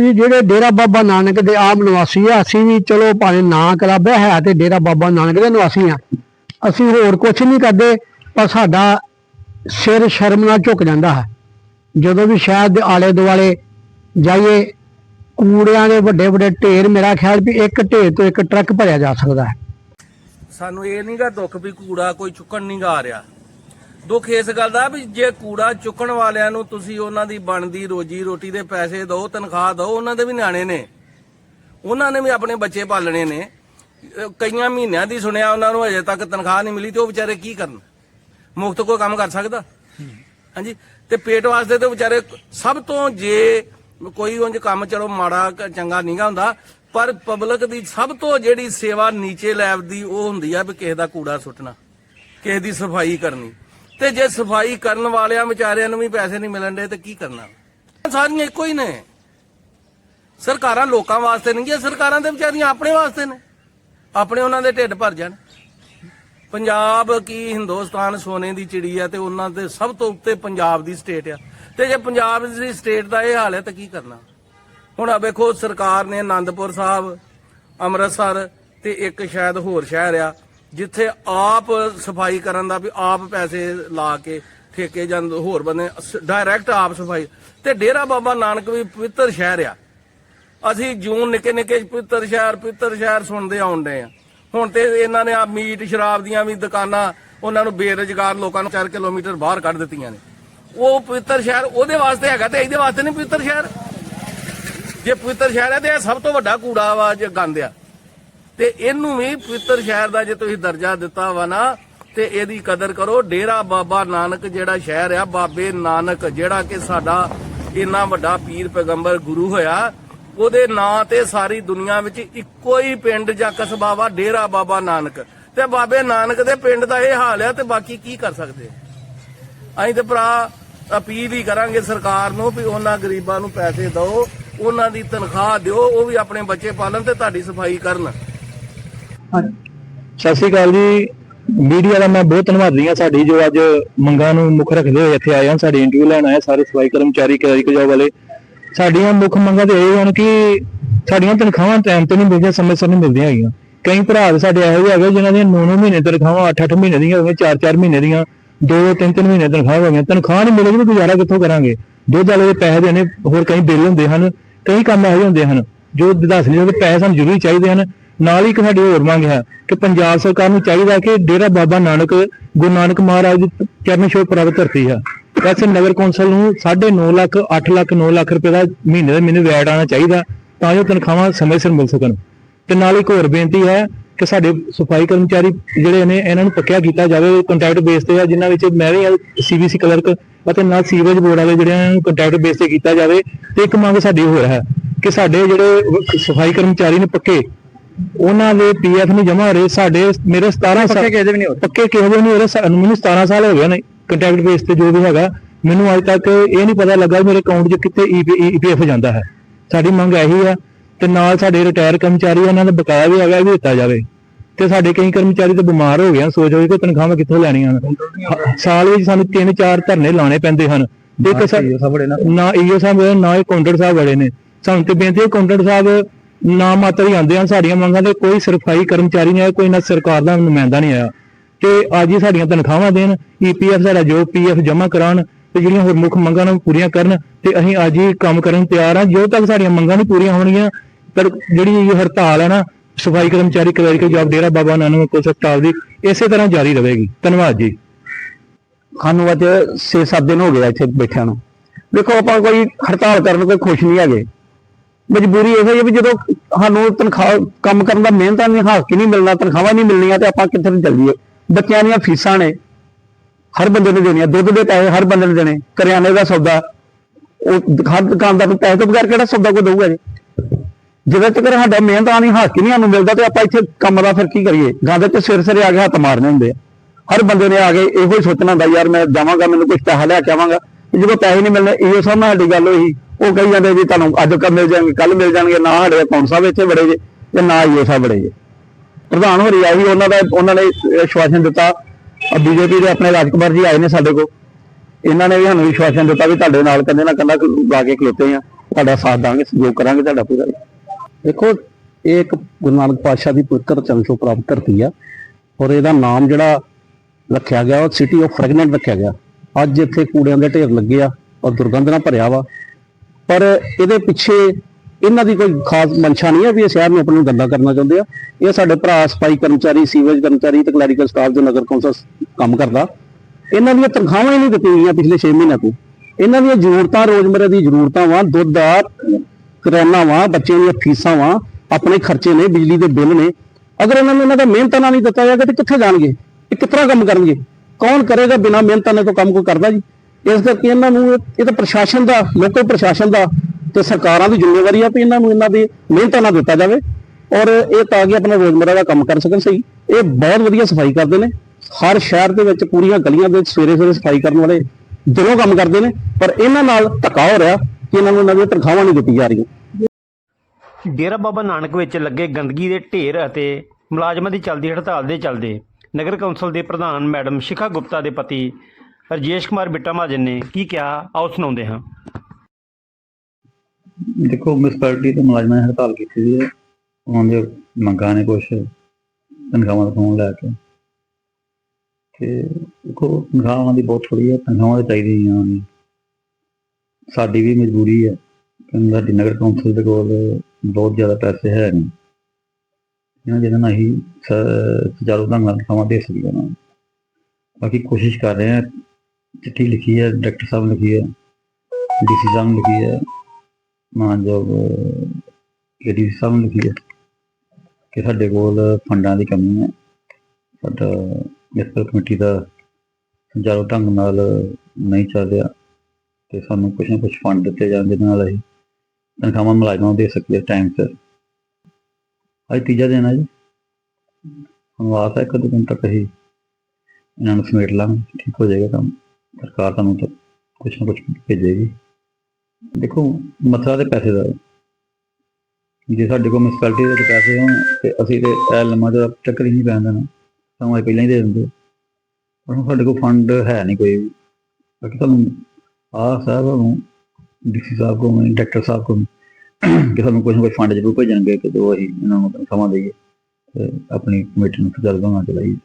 ਦੇਖੋ ਜੀ, ਜਿਹੜੇ ਡੇਰਾ ਬਾਬਾ ਨਾਨਕ ਦੇ ਆਮ ਨਿਵਾਸੀ ਆ, ਅਸੀਂ ਵੀ ਚਲੋ ਭਾਵੇਂ ਨਾਂ ਕਲੱਬ ਹੈ ਤੇ ਡੇਰਾ ਬਾਬਾ ਨਾਨਕ ਦੇ ਨਿਵਾਸੀ ਆ। ਅਸੀਂ ਹੋਰ ਕੁਝ ਨਹੀਂ ਕਰਦੇ, ਪਰ ਸਾਡਾ ਸਿਰ ਸ਼ਰਮ ਨਾਲ ਝੁਕ ਜਾਂਦਾ ਹੈ। ਜਦੋਂ ਵੀ ਸ਼ਹਿਰ ਦੇ ਆਲੇ ਦੁਆਲੇ ਜਾਈਏ, ਕੂੜਿਆਂ ਦੇ ਵੱਡੇ ਵੱਡੇ ਢੇਰ, ਮੇਰਾ ਖਿਆਲ ਵੀ ਇੱਕ ਢੇਰ ਤੋਂ ਇੱਕ ਟਰੱਕ ਭਰਿਆ ਜਾ ਸਕਦਾ ਹੈ। ਸਾਨੂੰ ਇਹ ਨਹੀਂਗਾ ਦੁੱਖ ਵੀ ਕੂੜਾ ਕੋਈ ਚੁੱਕਣ ਨਹੀਂ ਗਾ ਰਿਹਾ। ਦੁੱਖ ਇਸ ਗੱਲ ਦਾ ਵੀ ਜੇ ਕੂੜਾ ਚੁੱਕਣ ਵਾਲਿਆਂ ਨੂੰ ਤੁਸੀਂ ਉਹਨਾਂ ਦੀ ਬਣਦੀ ਰੋਜੀ ਰੋਟੀ ਦੇ ਪੈਸੇ ਦਿਓ, ਤਨਖਾਹ ਦਿਓ, ਉਹਨਾਂ ਦੇ ਵੀ ਨਿਆਣੇ ਨੇ। ਉਹਨਾਂ ਨੇ ਵੀ ਆਪਣੇ ਬੱਚੇ ਪਾਲਣੇ ਨੇ। ਕਈਆਂ ਮਹੀਨਿਆਂ ਦੀ ਸੁਣਿਆ, ਉਹਨਾਂ ਨੂੰ ਅਜੇ ਤੱਕ ਤਨਖਾਹ ਨਹੀਂ ਮਿਲੀ ਤੇ ਉਹ ਵਿਚਾਰੇ ਕੀ ਕਰਨ? ਮੁਫਤ ਕੋਈ ਕੰਮ ਕਰ ਸਕਦਾ? ਹਾਂਜੀ? ਤੇ ਪੇਟ ਵਾਸਤੇ ਤੇ ਵਿਚਾਰੇ ਸਭ ਤੋਂ ਜੇ ਕੋਈ ਉਂਝ ਕੰਮ ਚਲੋ ਮਾੜਾ ਚੰਗਾ ਨਹੀਂਗਾ ਹੁੰਦਾ, ਪਰ ਪਬਲਿਕ ਦੀ ਸਭ ਤੋਂ ਜਿਹੜੀ ਸੇਵਾ ਨੀਚੇ ਲੈਵਲ ਦੀ ਉਹ ਹੁੰਦੀ ਆ ਵੀ ਕਿਸੇ ਦਾ ਕੂੜਾ ਸੁੱਟਣਾ, ਕਿਸੇ ਦੀ ਸਫ਼ਾਈ ਕਰਨੀ। ਤੇ ਜੇ ਸਫ਼ਾਈ ਕਰਨ ਵਾਲਿਆਂ ਵਿਚਾਰਿਆਂ ਨੂੰ ਵੀ ਪੈਸੇ ਨਹੀਂ ਮਿਲਣ ਦੇ ਤੇ ਕੀ ਕਰਨਾ? ਸਾਰੀਆਂ ਇੱਕੋ ਹੀ ਨੇ। ਸਰਕਾਰਾਂ ਲੋਕਾਂ ਵਾਸਤੇ ਨਹੀਂ ਜੇ ਸਰਕਾਰਾਂ ਦੇ ਵਿਚਾਰੀਆਂ ਆਪਣੇ ਵਾਸਤੇ ਨੇ। ਆਪਣੇ ਉਹਨਾਂ ਦੇ ਢਿੱਡ ਭਰ ਜਾਣ। ਪੰਜਾਬ ਕੀ ਹਿੰਦੁਸਤਾਨ ਸੋਨੇ ਦੀ ਚਿੜੀ ਆ, ਤੇ ਉਹਨਾਂ ਦੇ ਸਭ ਤੋਂ ਉੱਤੇ ਪੰਜਾਬ ਦੀ ਸਟੇਟ ਆ। ਤੇ ਜੇ ਪੰਜਾਬ ਦੀ ਸਟੇਟ ਦਾ ਇਹ ਹਾਲ ਹੈ, ਤਾਂ ਕੀ ਕਰਨਾ? ਹੁਣ ਆ ਵੇਖੋ, ਸਰਕਾਰ ਨੇ ਆਨੰਦਪੁਰ ਸਾਹਿਬ, ਅੰਮ੍ਰਿਤਸਰ ਤੇ ਇੱਕ ਸ਼ਾਇਦ ਹੋਰ ਸ਼ਹਿਰ ਆ ਜਿੱਥੇ ਆਪ ਸਫ਼ਾਈ ਕਰਨ ਦਾ ਵੀ ਆਪ ਪੈਸੇ ਲਾ ਕੇ ਠੇਕੇ ਜਾਂ ਹੋਰ ਬੰਦੇ ਡਾਇਰੈਕਟ ਆਪ ਸਫ਼ਾਈ। ਤੇ ਡੇਰਾ ਬਾਬਾ ਨਾਨਕ ਵੀ ਪਵਿੱਤਰ ਸ਼ਹਿਰ ਆ। ਅਸੀਂ ਜੂਨ ਨਿੱਕੇ ਨਿੱਕੇ ਪਵਿੱਤਰ ਸ਼ਹਿਰ ਪਵਿੱਤਰ ਸ਼ਹਿਰ ਸੁਣਦੇ ਆਉਂਦੇ ਆ। ਹੁਣ ਤੇ ਇਹਨਾਂ ਨੇ ਆ ਮੀਟ, ਸ਼ਰਾਬ ਦੀਆਂ ਵੀ ਦੁਕਾਨਾਂ, ਉਹਨਾਂ ਨੂੰ ਬੇਰੁਜ਼ਗਾਰ ਲੋਕਾਂ ਨੂੰ 4 ਕਿਲੋਮੀਟਰ ਬਾਹਰ ਕੱਢ ਦਿੱਤੀਆਂ ਨੇ। ਉਹ ਪਵਿੱਤਰ ਸ਼ਹਿਰ, ਉਹਦੇ ਵਾਸਤੇ ਹੈਗਾ ਤੇ ਇਹਦੇ ਵਾਸਤੇ ਨਹੀਂ ਪਵਿੱਤਰ ਸ਼ਹਿਰ। ਜੇ ਪਵਿੱਤਰ ਸ਼ਹਿਰ ਹੈ ਤੇ ਇਹ ਸਭ ਤੋਂ ਵੱਡਾ ਕੂੜਾ ਵਾ, ਜੇ ਗੰਦ ਆ। ਤੇ ਇਹਨੂੰ ਵੀ ਪਵਿੱਤਰ ਸ਼ਹਿਰ ਦਾ ਜੇ ਤੁਸੀਂ ਦਰਜਾ ਦਿੱਤਾ ਵਾ ਨਾ, ਤੇ ਇਹਦੀ ਕਦਰ ਕਰੋ। ਡੇਰਾ ਬਾਬਾ ਨਾਨਕ ਜਿਹੜਾ ਸ਼ਹਿਰ ਆ, ਬਾਬੇ ਨਾਨਕ, ਜਿਹੜਾ ਕਿ ਸਾਡਾ ਇੰਨਾ ਵੱਡਾ ਪੀਰ ਪੈਗੰਬਰ ਗੁਰੂ ਹੋਇਆ, ਉਹਦੇ ਨਾਂ ਤੇ ਸਾਰੀ ਦੁਨੀਆ ਵਿੱਚ ਇੱਕੋ ਹੀ ਪਿੰਡ ਜਾਂ ਕਸਬਾ ਵਾ, ਡੇਰਾ ਬਾਬਾ ਨਾਨਕ। ਤੇ ਬਾਬੇ ਨਾਨਕ ਦੇ ਪਿੰਡ ਦਾ ਇਹ ਹਾਲ ਆ, ਤੇ ਬਾਕੀ ਕੀ ਕਰ ਸਕਦੇ? ਅਸੀਂ ਤੇ ਭਰਾ ਅਪੀਲ ਹੀ ਕਰਾਂਗੇ ਸਰਕਾਰ ਨੂੰ ਵੀ ਉਹਨਾਂ ਗਰੀਬਾਂ ਨੂੰ ਪੈਸੇ ਦਿਓ, ਉਹਨਾਂ ਦੀ ਤਨਖਾਹ ਦਿਓ, ਉਹ ਵੀ ਆਪਣੇ ਬੱਚੇ ਪਾਲਣ ਤੇ ਤੁਹਾਡੀ ਸਫ਼ਾਈ ਕਰਨ। ਸਤਿ ਸ਼੍ਰੀ ਅਕਾਲ ਜੀ। ਮੀਡੀਆ ਦਾ ਮੈਂ ਬਹੁਤ ਧੰਨਵਾਦੀ ਹਾਂ ਸਾਡੀ, ਜੋ ਅੱਜ ਮੰਗਾਂ ਨੂੰ ਮੁੱਖ ਰੱਖਦੇ ਹੋਏ ਇੱਥੇ ਆਏ ਹਨ। ਸਾਡੀ ਇੰਟਰਵਿਊ ਲੈਣ ਆਏ, ਸਾਰੇ ਸਫ਼ਾਈ ਕਰਮਚਾਰੀ ਕਿਰਾਏ ਜਾਓ ਵਾਲੇ। ਸਾਡੀਆਂ ਮੁੱਖ ਮੰਗਾਂ ਤੇ ਇਹ ਹਨ ਕਿ ਸਾਡੀਆਂ ਤਨਖਾਹਾਂ ਟਾਈਮ ਤੇ ਨਹੀਂ ਮਿਲਦੀਆਂ, ਸਮੇਂ ਸਿਰ ਨਹੀਂ ਮਿਲਦੀਆਂ ਹੈਗੀਆਂ। ਕਈ ਭਰਾ ਤਾਂ ਸਾਡੇ ਇਹੋ ਜਿਹੇ ਹੈਗੇ ਜਿਨ੍ਹਾਂ ਦੀਆਂ 9-9 ਮਹੀਨੇ ਤਨਖਾਹਾਂ 8-8 ਮਹੀਨੇ ਦੀਆਂ ਹੋ ਗਈਆਂ 4-4 ਮਹੀਨੇ ਦੀਆਂ 2-3-3 ਮਹੀਨੇ ਤਨਖਾਹਾਂ ਹੋ ਗਈਆਂ ਤਨਖਾਹ ਨਹੀਂ ਮਿਲੇਗੀ ਤਾਂ ਗੁਜ਼ਾਰਾ ਕਿੱਥੋਂ ਕਰਾਂਗੇ? ਦੁੱਧ ਵਾਲੇ ਦੇ ਪੈਸੇ ਦੇਣੇ, ਹੋਰ ਕਈ ਬਿੱਲ ਹੁੰਦੇ ਹਨ, ਕਈ ਕੰਮ ਇਹੋ ਜਿਹੇ ਹੁੰਦੇ ਹਨ, ਜੋ ਦੱਸ ਨਹੀਂ ਸਕਦੇ, ਪੈਸੇ ਸਾਨੂੰ ਜ਼ਰੂਰੀ ਚਾਹੀਦੇ ਹਨ। ਨਾਲ ਹੀ ਇੱਕ ਸਾਡੀ ਹੋਰ ਮੰਗ ਹੈ ਕਿ ਪੰਜਾਬ ਸਰਕਾਰ ਨੂੰ ਚਾਹੀਦਾ ਕਿ ਡੇਰਾ ਬਾਬਾ ਨਾਨਕ, ਗੁਰੂ ਨਾਨਕ ਮਹਾਰਾਜ ਦੀ ਚਰਨ ਛੋਹ ਪ੍ਰਾਪਤ ਧਰਤੀ ਹੈ। ਵੈਸੇ ਨਗਰ ਕੌਂਸਲ ਨੂੰ 9.5 ਲੱਖ 8 ਲੱਖ 9 ਲੱਖ ਰੁਪਏ ਦਾ ਮਹੀਨੇ ਦਾ ਮੈਨੂੰ ਵੈਟ ਆਉਣਾ ਚਾਹੀਦਾ ਤਾਂ ਜੋ ਤਨਖਾਹਾਂ ਸਮੇਂ ਸਿਰ ਮਿਲ ਸਕਣ। ਤੇ ਨਾਲ ਇੱਕ ਹੋਰ ਬੇਨਤੀ ਹੈ ਕਿ ਸਾਡੇ ਸਫ਼ਾਈ ਕਰਮਚਾਰੀ ਜਿਹੜੇ ਨੇ, ਇਹਨਾਂ ਨੂੰ ਪੱਕਿਆ ਕੀਤਾ ਜਾਵੇ ਕੰਟਰੈਕਟ ਬੇਸ ਤੇ ਆ ਜਿਨ੍ਹਾਂ ਵਿੱਚ ਮੈਂ ਵੀ ਸੀਬੀਸੀ ਕਲਰਕ ਅਤੇ ਨਾਲ ਸੀਵਰੇਜ ਬੋਰਡ ਵਾਲੇ ਜਿਹੜੇ ਇਹਨਾਂ ਨੂੰ ਕੰਟਰੈਕਟ ਬੇਸ ਤੇ ਕੀਤਾ ਜਾਵੇ। ਤੇ ਇੱਕ ਮੰਗ ਸਾਡੀ ਹੋਰ ਹੈ ਕਿ ਸਾਡੇ ਜਿਹੜੇ ਸਫ਼ਾਈ ਕਰਮਚਾਰੀ ਨੇ ਪੱਕੇ ਉਹਨਾਂ ਦੇ ਪੀਐਫ ਨਹੀਂ ਜਮਾ ਹੋ ਰਹੇ ਸਾਡੇ ਮੇਰੇ 17 ਸਾਲ ਪੱਕੇ ਕਿਹਦੇ ਵੀ ਨਹੀਂ ਹੋ ਪੱਕੇ ਕਿਹੋ ਜਿਹੇ ਨਹੀਂ ਹੋ ਰਹੇ ਮੈਨੂੰ 17 ਸਾਲ ਹੋ ਗਏ ਨੇ ਕੰਟਰੈਕਟ ਬੇਸ ਤੇ ਜੋ ਵੀ ਹੈਗਾ। ਮੈਨੂੰ ਅੱਜ ਤੱਕ ਇਹ ਨਹੀਂ ਪਤਾ ਲੱਗਾ ਮੇਰੇ ਅਕਾਊਂਟ 'ਚ ਕਿੱਥੇ ਈਪੀਐਫ ਜਾਂਦਾ ਹੈ। ਸਾਡੀ ਮੰਗ ਇਹੀ ਆ ਤੇ ਨਾਲ ਸਾਡੇ ਰਿਟਾਇਰ ਕਰਮਚਾਰੀ ਉਹਨਾਂ ਦਾ ਬਕਾਇਆ ਵੀ ਹੈਗਾ ਇਹ ਵੀ ਦਿੱਤਾ ਜਾਵੇ। ਤੇ ਸਾਡੇ ਕਈ ਕਰਮਚਾਰੀ ਤਾਂ ਬਿਮਾਰ ਹੋ ਗਏ ਆ ਸੋਚ ਕਿ ਤਨਖਾਹਾਂ ਕਿੱਥੋਂ ਲੈਣੀਆਂ ਹਨ। ਸਾਲ ਵਿੱਚ ਸਾਨੂੰ ਤਿੰਨ ਚਾਰ ਧਰਨੇ ਲਾਣੇ ਪੈਂਦੇ ਹਨ। ਇੱਕ ਨਾ। ਈਓ ਸਾਹਿਬ ਨਾ ਹੀ ਕਾਉਂਟਰ ਸਾਹਿਬ ਬੜੇ ਨੇ। ਸਾਨੂੰ ਤੇ ਬੇਨਤੀ ਹੈ ਕਾਉਂਟਰ ਸਾਹਿਬ ਨਾ ਮਾਤਰ ਹੀ ਆਉਂਦੇ ਹਨ ਸਾਡੀਆਂ ਮੰਗਾਂ ਤੇ, ਕੋਈ ਸਰਫਾਈ ਕਰਮਚਾਰੀ ਨਹੀਂ ਆਇਆ, ਕੋਈ ਨਾ ਸਰਕਾਰ ਦਾ ਨੁਮਾਇੰਦਾ ਨਹੀਂ ਆਇਆ। ਤੇ ਅੱਜ ਹੀ ਸਾਡੀਆਂ ਤਨਖਾਹਾਂ ਦੇਣ ਈਪੀਐਫ ਸਾਡਾ ਜੋ ਪੀਐਫ ਜਮ੍ਹਾਂ ਕਰਾਉਣ ਤੇ ਜਿਹੜੀਆਂ ਹੋਰ ਮੁੱਖ ਮੰਗਾਂ ਨੂੰ ਪੂਰੀਆਂ ਕਰਨ ਤੇ ਅਸੀਂ ਅੱਜ ਹੀ ਕੰਮ ਕਰਨ ਤਿਆਰ ਹਾਂ। ਜਦੋਂ ਤੱਕ ਸਾਡੀਆਂ ਮੰਗਾਂ ਨਹੀਂ ਪੂਰੀਆਂ ਹੋਣਗੀਆਂ, ਪਰ ਜਿਹੜੀ ਇਹ ਹੜਤਾਲ ਹੈ ਨਾ, ਸਫ਼ਾਈ ਕਰਮਚਾਰੀ, ਕਲੈਰੀਕਲ ਜੋਬ, ਡੇਰਾ ਬਾਬਾ ਨਾਨਕ ਕੋਲ ਹੜਤਾਲ ਦੀ, ਇਸੇ ਤਰ੍ਹਾਂ ਜਾਰੀ ਰਹੇਗੀ। ਧੰਨਵਾਦ ਜੀ। ਸਾਨੂੰ ਅੱਜ 6-7 ਦਿਨ ਹੋ ਗਏ ਇੱਥੇ ਬੈਠਿਆਂ ਨੂੰ। ਦੇਖੋ, ਆਪਾਂ ਕੋਈ ਹੜਤਾਲ ਕਰਨ ਕੋਈ ਖੁਸ਼ ਨਹੀਂ ਹੈਗੇ। ਮਜਬੂਰੀ ਇਹ ਹੈ ਵੀ ਜਦੋਂ ਸਾਨੂੰ ਤਨਖਾਹ ਕੰਮ ਕਰਨ ਦਾ ਮਿਹਨਤਾਂ ਨਹੀਂ ਹੱਕ ਨਹੀਂ ਮਿਲਣਾ, ਤਨਖਾਹਾਂ ਨਹੀਂ ਮਿਲਣੀਆਂ ਤੇ ਆਪਾਂ ਕਿੱਥੇ ਨੂੰ ਚੱਲੀਏ? ਬੱਚਿਆਂ ਦੀਆਂ ਫੀਸਾਂ ਨੇ। ਹਰ ਬੰਦੇ ਨੂੰ ਦੇਣੀਆਂ। ਦੁੱਧ ਦੇ ਪੈਸੇ ਹਰ ਬੰਦੇ ਨੂੰ ਦੇਣੇ। ਕਰਿਆਨੇ ਦਾ ਸੌਦਾ। ਉਹ ਹਰ ਦੁਕਾਨਦਾਰ ਨੂੰ ਪੈਸੇ ਤੋਂ ਬਗੈਰ ਕਿਹੜਾ ਸੌਦਾ ਕੋਈ ਦਊਗਾ ਜੀ? ਜਦੋਂ ਤੱਕ ਸਾਡਾ ਮਿਹਨਤਾਂ ਨਹੀਂ ਹੱਕ ਹੀ ਨਹੀਂ ਸਾਨੂੰ ਮਿਲਦਾ ਤੇ ਆਪਾਂ ਇੱਥੇ ਕੰਮ ਦਾ ਫਿਰ ਕੀ ਕਰੀਏ? ਗਾਂਦੇ ਤੇ ਸਿਰ ਸਿਰੇ ਆ ਕੇ ਹੱਥ ਮਾਰਨੇ ਹੁੰਦੇ ਆ। ਹਰ ਬੰਦੇ ਨੇ ਆ ਕੇ ਇਹੋ ਹੀ ਸੋਚਣਾ ਹੁੰਦਾ, ਯਾਰ ਮੈਂ ਜਾਵਾਂਗਾ, ਮੈਨੂੰ ਕੁਝ ਪੈਸਾ ਲੈ ਕੇ ਆਵਾਂਗਾ। ਜਦੋਂ ਪੈਸੇ ਨਹੀਂ ਮਿਲਣੇ, ਇਹੋ ਸਭ ਨਾਲ ਸਾਡੀ ਗੱਲ ਹੋਈ। ਉਹ ਕਹੀ ਜਾਂਦੇ ਜੀ ਤੁਹਾਨੂੰ ਅੱਜ ਕੱਲ ਮਿਲ ਜਾਣਗੇ ਕੱਲ ਮਿਲ ਜਾਣਗੇ, ਨਾ ਸਾਡੇ ਕੌਣ ਸਾਹਿਬ ਇੱਥੇ ਬੜੇ ਜੇ ਤੇ ਨਾ ਇਹੋ ਸਾਹਿਬ ਬੜੇ ਜੇ। ਪ੍ਰਧਾਨ ਹੋਰੀ ਆਈ ਉਹਨਾਂ ਦਾ, ਉਹਨਾਂ ਨੇ ਵਿਸ਼ਵਾਸਨ ਦਿੱਤਾ ਬੀਜੇਪੀ ਦੇ ਆਪਣੇ ਰਾਜਕੁਮਾਰ ਜੀ ਆਏ ਨੇ ਸਾਡੇ ਕੋਲ। ਇਹਨਾਂ ਨੇ ਵੀ ਸਾਨੂੰ ਵਿਸ਼ਵਾਸਨ ਦਿੱਤਾ ਵੀ ਤੁਹਾਡੇ ਨਾਲ ਕੰਦੇ ਨਾਲ ਕੰਦਾ ਲਾ ਕੇ ਖਲੋਤੇ ਆ, ਤੁਹਾਡਾ ਸਾਥ ਦਾਂਗੇ ਸਹਿਯੋਗ ਕਰਾਂਗੇ ਤੁਹਾਡਾ ਪੂਰਾ। ਦੇਖੋ, ਇਹ ਇੱਕ ਗੁਰੂ ਨਾਨਕ ਪਾਤਸ਼ਾਹ ਦੀ ਪਵਿੱਤਰ ਚਰਨ ਛੋਹ ਪ੍ਰਾਪਤ ਧਰਤੀ ਆ, ਔਰ ਇਹਦਾ ਨਾਮ ਜਿਹੜਾ ਰੱਖਿਆ ਗਿਆ, ਉਹ ਸਿਟੀ ਆਫ ਫ੍ਰੈਗਨੈਂਟ ਰੱਖਿਆ ਗਿਆ। ਅੱਜ ਇੱਥੇ ਕੂੜਿਆਂ ਦੇ ਢੇਰ ਲੱਗੇ ਆ, ਔਰ ਦੁਰਗੰਧ ਨਾਲ ਭਰਿਆ ਵਾ। ਪਰ ਇਹਦੇ ਪਿੱਛੇ ਇਹਨਾਂ ਦੀ ਕੋਈ ਖਾਸ ਮਨਸ਼ਾ ਨਹੀਂ ਹੈ ਵੀ ਇਹ ਸ਼ਹਿਰ ਨੂੰ ਆਪਣੇ ਨੂੰ ਗੰਦਾ ਕਰਨਾ ਚਾਹੁੰਦੇ ਆ। ਇਹ ਸਾਡੇ ਭਰਾ ਸਫ਼ਾਈ ਕਰਮਚਾਰੀ, ਸੀਵਰੇਜ ਕਰਮਚਾਰੀ ਤੇ ਕਲੈਰੀਕਲ ਸਟਾਫ ਜੋ ਨਗਰ ਕੌਂਸਲ ਕੰਮ ਕਰਦਾ। ਇਹਨਾਂ ਦੀਆਂ ਤਨਖਾਹਾਂ ਹੀ ਨਹੀਂ ਦਿੱਤੀਆਂ ਗਈਆਂ ਪਿਛਲੇ 6 ਮਹੀਨਿਆਂ ਤੋਂ। ਇਹਨਾਂ ਦੀਆਂ ਜ਼ਰੂਰਤਾਂ ਰੋਜ਼ਮਰਰਾ ਦੀ ਜ਼ਰੂਰਤਾਂ ਵਾ, ਦੁੱਧ ਆ ਕਰਿਆਨਾ ਵਾ, ਬੱਚਿਆਂ ਦੀਆਂ ਫੀਸਾਂ ਵਾ, ਆਪਣੇ ਖਰਚੇ ਨੇ, ਬਿਜਲੀ ਦੇ ਬਿੱਲ ਨੇ। ਅਗਰ ਇਹਨਾਂ ਨੂੰ ਇਹਨਾਂ ਦਾ ਮਿਹਨਤਾਂ ਨਾਲ ਨਹੀਂ ਦਿੱਤਾ ਜਾਏਗਾ ਤੇ ਕਿੱਥੇ ਜਾਣਗੇ? ਇਹ ਕਿਸ ਕੰਮ ਕਰਨਗੇ? ਕੌਣ ਕਰੇਗਾ ਬਿਨਾਂ ਮਿਹਨਤਾਨੇ ਤੋਂ ਕੰਮ ਕੋਈ ਕਰਦਾ ਜੀ? ਇਸ ਕਰਕੇ ਇਹਨਾਂ ਨੂੰ ਇਹ ਤਾਂ ਪ੍ਰਸ਼ਾਸਨ ਦਾ, ਲੋਕਲ ਪ੍ਰਸ਼ਾਸਨ ਦਾ ਤੇ ਸਰਕਾਰਾਂ ਦੀ ਜ਼ਿੰਮੇਵਾਰੀ ਆ ਵੀ ਇਹਨਾਂ ਨੂੰ ਇਹਨਾਂ ਦੀ ਮਿਹਨਤਾਨਾ ਦਿੱਤਾ ਜਾਵੇ ਔਰ ਇਹ ਤਾਂ ਕਿ ਆਪਣਾ ਰੋਜ਼ਮਰਰਾ ਦਾ ਕੰਮ ਕਰ ਸਕਣ ਸਹੀ। ਇਹ ਬਹੁਤ ਵਧੀਆ ਸਫ਼ਾਈ ਕਰਦੇ ਨੇ। ਹਰ ਸ਼ਹਿਰ ਦੇ ਵਿੱਚ ਪੂਰੀਆਂ ਗਲੀਆਂ ਦੇ ਸਵੇਰੇ ਸਵੇਰੇ ਸਫ਼ਾਈ ਕਰਨ ਵਾਲੇ ਦਿਲੋਂ ਕੰਮ ਕਰਦੇ ਨੇ, ਪਰ ਇਹਨਾਂ ਨਾਲ ਧੱਕਾ ਹੋ ਰਿਹਾ ਕਿ ਇਹਨਾਂ ਨੂੰ ਇਹਨਾਂ ਦੀਆਂ ਤਨਖਾਹਾਂ ਨਹੀਂ ਦਿੱਤੀ ਜਾ ਰਹੀਆਂ। ਡੇਰਾ ਬਾਬਾ ਨਾਨਕ ਵਿੱਚ ਲੱਗੇ ਗੰਦਗੀ ਦੇ ਢੇਰ ਅਤੇ ਮੁਲਾਜ਼ਮਾਂ ਦੀ ਚੱਲਦੀ ਹੜਤਾਲ ਦੇ ਚੱਲਦੇ ਨਗਰ ਕੌਂਸਲ ਦੇ ਪ੍ਰਧਾਨ ਮੈਡਮ ਸ਼ਿਖਾ ਗੁਪਤਾ ਦੇ ਪਤੀ ਰਜੇਸ਼ ਕੁਮਾਰ ਬਿੱਟਾ ਮਹਾਜਨ ਨੇ ਕੀ ਕਿਹਾ? ਆਓ ਸੁਣਾਉਂਦੇ ਹਾਂ। ਦੇਖੋ ਮਿਊਨਿਸਪੈਲਿਟੀ ਤੇ ਮੁਲਾਜ਼ਮਾਂ ਨੇ ਹੜਤਾਲ ਕੀਤੀ ਸੀ। ਉਹਨਾਂ ਦੇ ਮੰਗਾਂ ਨੇ ਕੁਛ ਤਨਖਾਹਾਂ ਦਾ ਫੋਨ ਲੈ ਕੇ। ਤੇ ਦੇਖੋ, ਤਨਖਾਹਾਂ ਦੀ ਬਹੁਤ ਥੋੜੀ ਹੈ, ਤਨਖਾਹਾਂ ਚਾਹੀਦੀਆਂ ਨੇ। ਸਾਡੀ ਵੀ ਮਜਬੂਰੀ ਹੈ। ਕਿ ਸਾਡੀ ਨਗਰ ਕੌਂਸਲ ਦੇ ਕੋਲ ਬਹੁਤ ਜ਼ਿਆਦਾ ਪੈਸੇ ਹੈ ਨਹੀਂ। ਇਹਨਾਂ ਜਿਹਨਾਂ ਨਾਲ ਹੀ ਸੁਚਾਰੂ ਢੰਗ ਤਨਖਾਹਾਂ ਦੇ ਸਕੀਏ ਉਹਨਾਂ ਬਾਕੀ ਕੋਸ਼ਿਸ਼ ਕਰ ਰਹੇ ਹਾਂ ਚਿੱਠੀ ਲਿਖੀ ਹੈ ਡਾਇਰੈਕਟਰ ਸਾਹਿਬ ਨੂੰ ਲਿਖੀ ਹੈ ਡੀਸੀ ਸਾਹਿਬ ਨੂੰ ਲਿਖੀ ਹੈ ਮਾਨਯੋਗ ਏਡੀ ਸਾਹਿਬ ਨੂੰ ਲਿਖੀ ਹੈ ਕਿ ਸਾਡੇ ਕੋਲ ਫੰਡਾਂ ਦੀ ਕਮੀ ਹੈ। ਸਾਡਾ ਮਿਊਨਿਸਪਲ ਕਮੇਟੀ ਦਾ ਸੁਚਾਰੂ ਢੰਗ ਨਾਲ ਨਹੀਂ ਚੱਲ ਰਿਹਾ ਤੇ ਸਾਨੂੰ ਕੁਝ ਨਾ ਕੁਝ ਫੰਡ ਦਿੱਤੇ ਜਾਣ ਜਿਹਦੇ ਨਾਲ ਅਸੀਂ ਤਨਖਾਹਾਂ ਮੁਲਾਜ਼ਮਾਂ ਦੇ ਸਕੀਏ ਟਾਈਮ ਸਿਰ। ਅੱਜ ਤੀਜਾ ਦਿਨ ਹੈ ਜੀ। ਹੁਣ ਆਸ ਹੈ ਇੱਕ ਦੋ ਦਿਨ ਤੱਕ ਅਸੀਂ ਇਹਨਾਂ ਨੂੰ ਸਮੇਟ ਲਾਂਗੇ। ਠੀਕ ਹੋ ਜਾਏਗਾ ਕੰਮ। ਸਰਕਾਰ ਤੁਹਾਨੂੰ ਤਾਂ ਕੁਝ ਨਾ ਕੁਝ ਭੇਜੇਗੀ। ਦੇਖੋ ਮਸਲਾ ਤੇ ਪੈਸੇ ਦਾ ਜੇ ਸਾਡੇ ਕੋਲ ਮਿਊਨਿਸਪੈਲਿਟੀ ਦੇ ਪੈਸੇ ਹੋਣ ਤੇ ਅਸੀਂ ਤੇ ਇਹ ਲੰਮਾ ਜਿਹਾ ਚੱਕਰ ਹੀ ਨਹੀਂ ਪੈਣ ਦੇਣਾ। ਸਾਨੂੰ ਇਹ ਪਹਿਲਾਂ ਹੀ ਦੇ ਦਿੰਦੇ। ਪਰ ਹੁਣ ਸਾਡੇ ਕੋਲ ਫੰਡ ਹੈ ਨਹੀਂ ਕੋਈ। ਬਾਕੀ ਤੁਹਾਨੂੰ ਆ ਸਾਹਿਬ ਨੂੰ ਡੀਸੀ ਸਾਹਿਬ ਕੋਲ ਡਾਇਰੈਕਟਰ ਸਾਹਿਬ ਕੋਲ ਕਿ ਸਾਨੂੰ ਕੁਝ ਨਾ ਕੁਝ ਫੰਡ ਜ਼ਰੂਰ ਭੇਜਣਗੇ ਕਿ ਜੋ ਅਸੀਂ ਇਹਨਾਂ ਨੂੰ ਸਮਾਂ ਦੇਈਏ ਤੇ ਆਪਣੀ ਕਮੇਟੀ ਨੂੰ ਸੁਚਾਰੂ ਢੰਗ ਨਾਲ ਚਲਾਈਏ